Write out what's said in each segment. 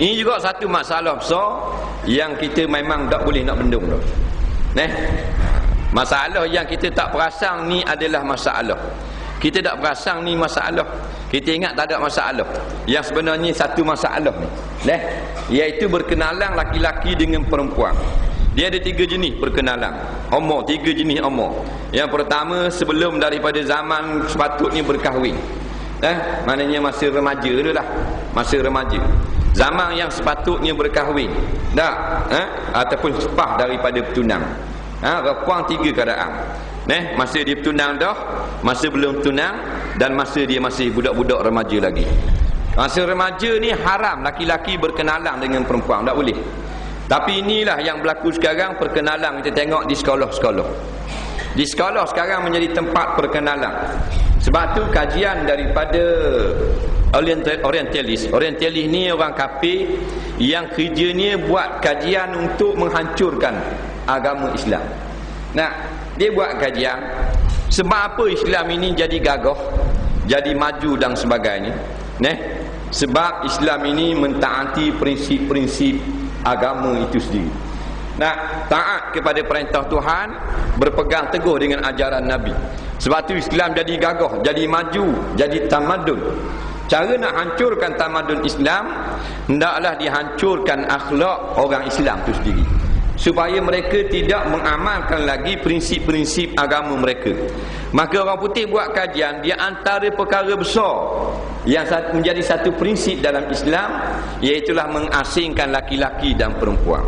Ini juga satu masalah besar yang kita memang tak boleh nak bendung tu. Neh. Masalah yang kita tak perasan ni adalah masalah. Kita tak perasan ni masalah. Kita ingat tak ada masalah. Yang sebenarnya satu masalah ni. Neh. Iaitu berkenalan laki-laki dengan perempuan. Dia ada tiga jenis perkenalan. Umur, tiga jenis umur. Yang pertama sebelum daripada zaman sepatutnya berkahwin. Eh, maknanya masih remaja tu lah. Masih remaja. Zaman yang sepatutnya berkahwin. Tak? Eh? Ataupun sepah daripada bertunang. Ha, Repuang tiga keadaan. Neh, masa dia bertunang dah, masa belum tunang dan masa dia masih budak-budak remaja lagi. Masa remaja ni haram laki-laki berkenalan dengan perempuan, tak boleh. Tapi inilah yang berlaku sekarang perkenalan kita tengok di sekolah-sekolah. Di sekolah sekarang menjadi tempat perkenalan. Sebab tu kajian daripada orientalis. Orientalis ni orang kafir yang kerjanya buat kajian untuk menghancurkan agama Islam. Nah, dia buat kajian sebab apa Islam ini jadi gagah, jadi maju dan sebagainya. Neh, sebab Islam ini mentaati prinsip-prinsip agama itu sendiri. Nah, taat kepada perintah Tuhan, berpegang teguh dengan ajaran Nabi. Sebab tu Islam jadi gagah, jadi maju, jadi tamadun. Cara nak hancurkan tamadun Islam, hendaklah dihancurkan akhlak orang Islam itu sendiri supaya mereka tidak mengamalkan lagi prinsip-prinsip agama mereka. Maka orang putih buat kajian dia antara perkara besar yang menjadi satu prinsip dalam Islam iaitu mengasingkan laki-laki dan perempuan.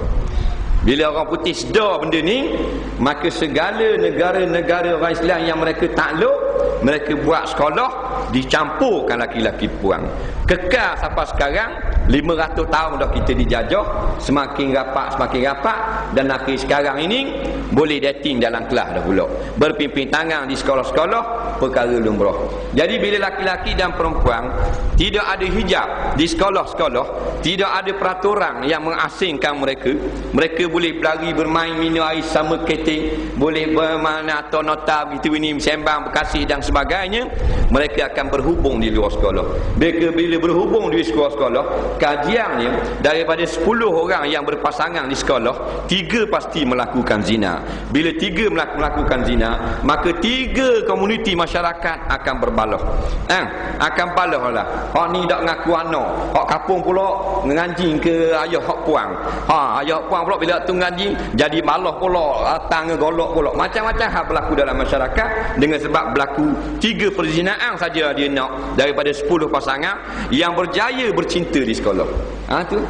Bila orang putih sedar benda ni, maka segala negara-negara orang Islam yang mereka takluk, mereka buat sekolah dicampurkan laki-laki perempuan. Kekal sampai sekarang 500 tahun dah kita dijajah, semakin rapat semakin rapat dan akhir sekarang ini boleh dating dalam kelas dah pula. Berpimpin tangan di sekolah-sekolah perkara lumrah. Jadi bila laki-laki dan perempuan tidak ada hijab di sekolah-sekolah, tidak ada peraturan yang mengasingkan mereka, mereka boleh berlari bermain minum air sama keting boleh bermain atau nota begitu ini sembang berkasih dan sebagainya mereka akan berhubung di luar sekolah. Mereka bila berhubung di sekolah-sekolah kajiannya daripada 10 orang yang berpasangan di sekolah tiga pasti melakukan zina. Bila tiga melakukan zina maka tiga komuniti masyarakat akan berbalah eh, akan balah lah. Hak ni tak ngaku anak hak kapung pula ngaji ke ayah hak puang. Ha ayah puang pula bila tu ngaji jadi malah pula datang golok pula macam-macam hal berlaku dalam masyarakat. Dengan sebab berlaku tiga perzinaan saja dia nak daripada 10 pasangan yang berjaya bercinta di sekolah. Ha tu